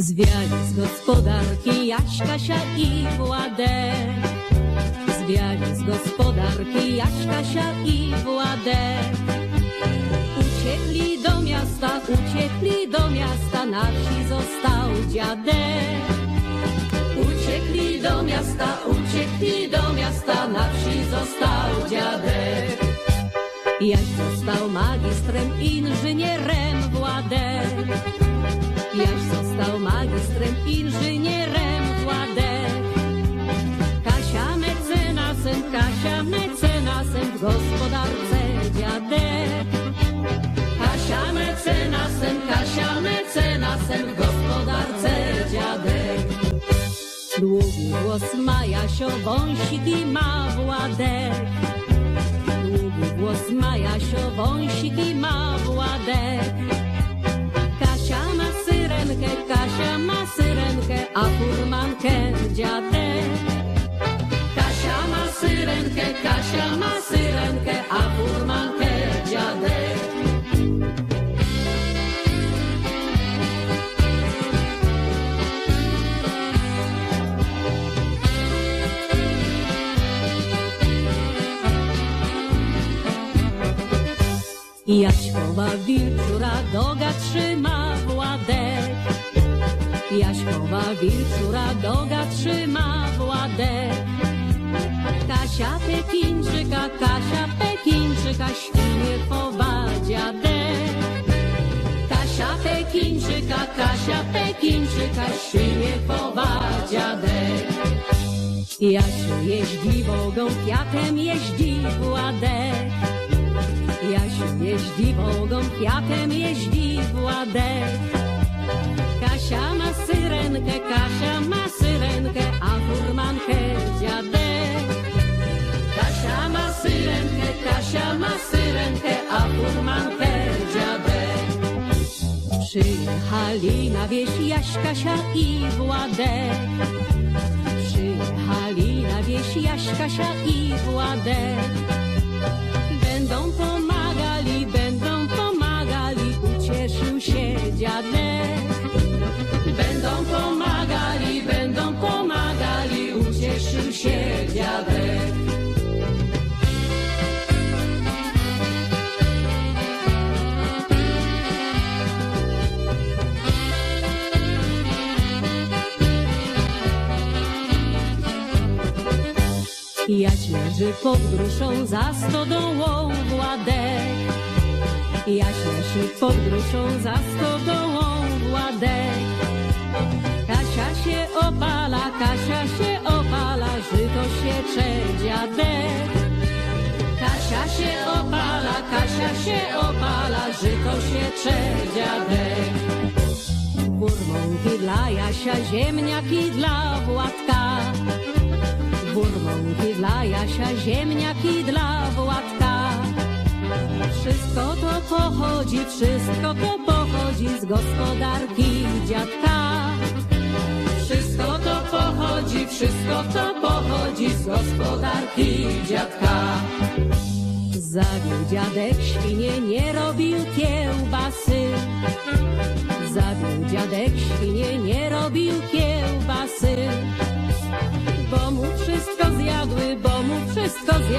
Zwiali z gospodarki Jaś, Kasia i Władek. Zwiali z gospodarki Jaś, Kasia i Władek. Uciekli do miasta, uciekli do miasta, na wsi został dziadek. Uciekli do miasta, uciekli do miasta, na głos ma Jasio, wąsiki ma Władek. Długi głos ma Jasio, wąsiki ma Władek. Kasia ma syrenkę, Kasia ma syrenkę, a furmankę dziadek. Kasia ma syrenkę, Kasia ma syrenkę, Jaśkowa wilczura doga trzyma Władek. Jaśkowa wilczura doga trzyma Władek. Kasia Pekinczyka, Kasia Pekinczyka świnie chowa dziadek. Kasia Pekinczyka, Kasia Pekinczyka świnie chowa dziadek. Jasiu jeździ wogą, kwiatem jeździ Władek. Wogą, kwiatem jeździ Władek. Kasia ma syrenkę, Kasia ma syrenkę, a furmankę dziadek. Kasia ma syrenkę, Kasia ma syrenkę, a furmankę dziadek. Przyjechali na wieś Jaś, Kasia i Władek. Przyjechali na wieś Jaś, Kasia i Władek. Będą pomagali, Jaś leży pod gruszą za stodołą Władek. Jaś leży pod gruszą za stodołą Władek. Kasia się opala, Kasia się opala, żyto się cze dziadek. Kasia się opala, Kasia się opala, żyto się cze dziadek. Burmąki dla Jasia, ziemniaki dla Władka. Burmąki dla Jasia, ziemniaki dla Władka. Wszystko to pochodzi, wszystko to pochodzi z gospodarki dziadka. Wszystko to pochodzi, wszystko to pochodzi z gospodarki dziadka. Zabił dziadek świnie, nie robił kiełbasy. Zabił dziadek świnie, nie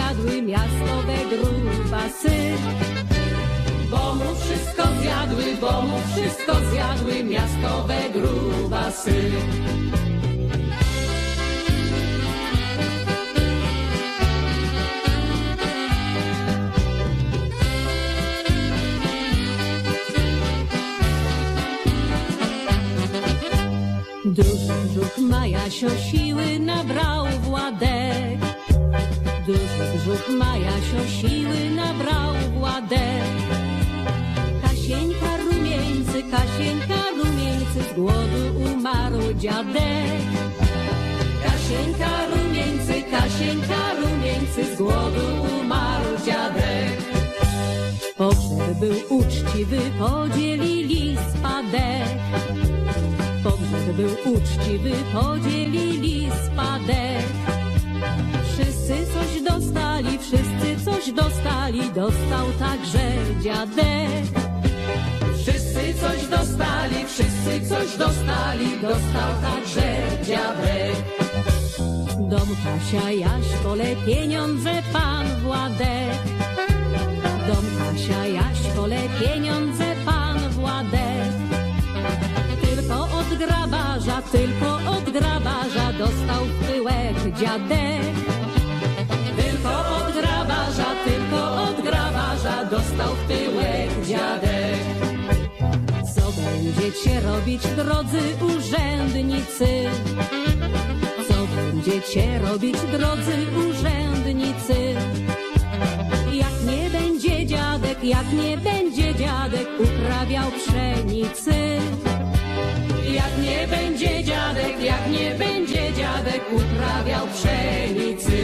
zjadły miastowe grubasy. Bo mu wszystko zjadły, bo mu wszystko zjadły miastowe grubasy. Duży brzuch ma Jasio, siły nabrał Władek. Brzuch ma Jasio, siły nabrał Władek. Kasieńka rumieńcy, Kasieńka rumieńcy, z głodu umarł dziadek. Kasieńka rumieńcy, Kasieńka rumieńcy, z głodu umarł dziadek. Pogrzeb był uczciwy, podzielili spadek. Pogrzeb był uczciwy, podzielili Wszyscy coś dostali, wszyscy coś dostali, dostał także dziadek. Wszyscy coś dostali, wszyscy coś dostali, dostał także dziadek. Dom Kasia Jaśkole, pieniądze pan Władek. Dom Kasia Jaśkole, pieniądze pan Władek. Tylko od grabarza, tylko od grabarza dostał w tyłek dziadek. Będziecie robić, drodzy urzędnicy? Co będziecie robić, drodzy urzędnicy? Jak nie będzie dziadek, jak nie będzie dziadek uprawiał pszenicy. Jak nie będzie dziadek, jak nie będzie dziadek uprawiał pszenicy.